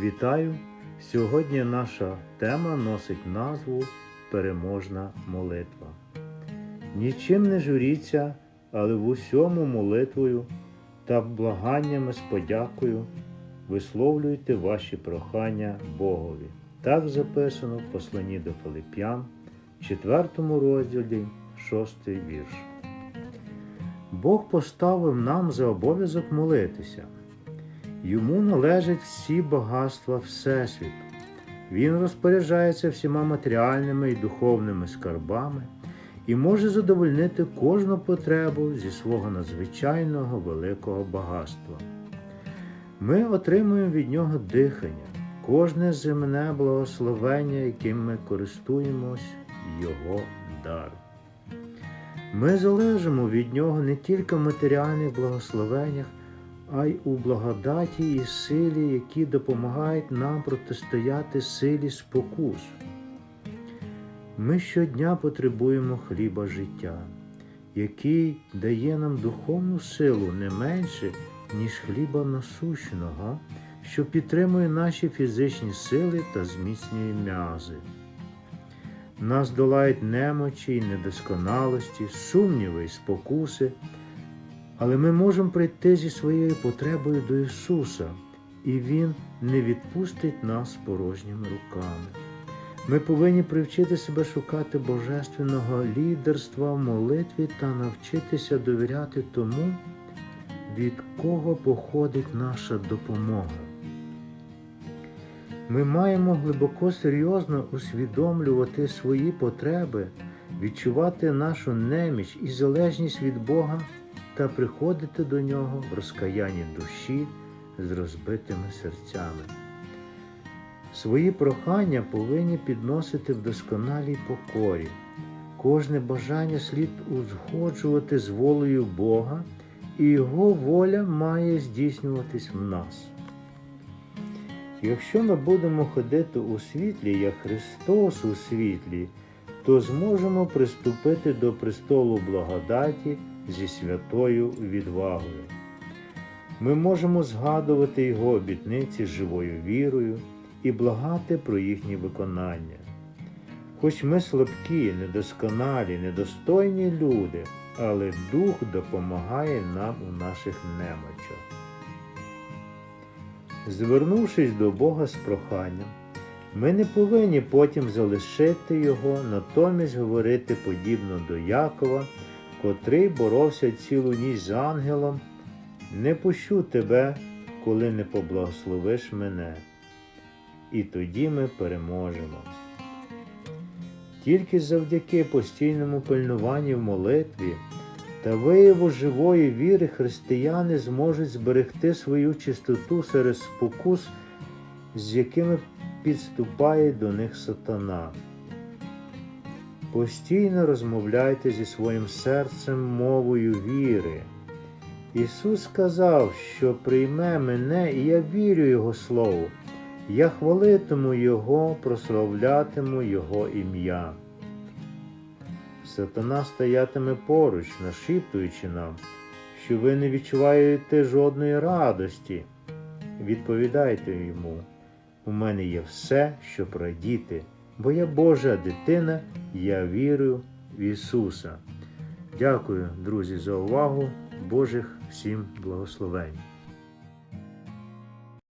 Вітаю! Сьогодні наша тема носить назву Переможна молитва. Нічим не журіться, але в усьому молитвою та благаннями з подякою висловлюйте ваші прохання Богові. Так записано в посланні до Филип'ян, 4 розділі, 6 вірш. Бог поставив нам за обов'язок молитися. Йому належать всі багатства Всесвіту. Він розпоряджається всіма матеріальними і духовними скарбами і може задовольнити кожну потребу зі свого надзвичайного великого багатства. Ми отримуємо від нього дихання, кожне земне благословення, яким ми користуємось, Його дар. Ми залежимо від нього не тільки в матеріальних благословеннях, а й у благодаті і силі, які допомагають нам протистояти силі спокус. Ми щодня потребуємо хліба життя, який дає нам духовну силу не менше, ніж хліба насущного, що підтримує наші фізичні сили та зміцнює м'язи. Нас долають немочі й недосконалості, сумніви й спокуси, але ми можемо прийти зі своєю потребою до Ісуса, і Він не відпустить нас порожніми руками. Ми повинні привчити себе шукати божественного лідерства в молитві та навчитися довіряти тому, від кого походить наша допомога. Ми маємо глибоко серйозно усвідомлювати свої потреби, відчувати нашу неміч і залежність від Бога та приходити до нього в розкаянні душі з розбитими серцями. Свої прохання повинні підносити в досконалій покорі. Кожне бажання слід узгоджувати з волею Бога, і Його воля має здійснюватись в нас. Якщо ми будемо ходити у світлі, як Христос у світлі, то зможемо приступити до престолу благодаті зі святою відвагою. Ми можемо згадувати Його обітниці з живою вірою і благати про їхнє виконання. Хоч ми слабкі, недосконалі, недостойні люди, але Дух допомагає нам у наших немочах. Звернувшись до Бога з проханням, ми не повинні потім залишити Його, натомість говорити подібно до Якова, котрий боровся цілу ніч з ангелом, не пущу тебе, коли не поблагословиш мене. І тоді ми переможемо. Тільки завдяки постійному пильнуванню в молитві та вияву живої віри християни зможуть зберегти свою чистоту серед спокус, з якими підступає до них сатана. Постійно розмовляйте зі своїм серцем мовою віри. Ісус сказав, що прийме мене, і я вірю Його Слову. Я хвалитиму Його, прославлятиму Його ім'я. Сатана стоятиме поруч, нашіптуючи нам, що ви не відчуваєте жодної радості. Відповідайте йому, у мене є все, щоб радіти, бо я Божа дитина, я вірю в Ісуса. Дякую, друзі, за увагу. Божих всім благословень.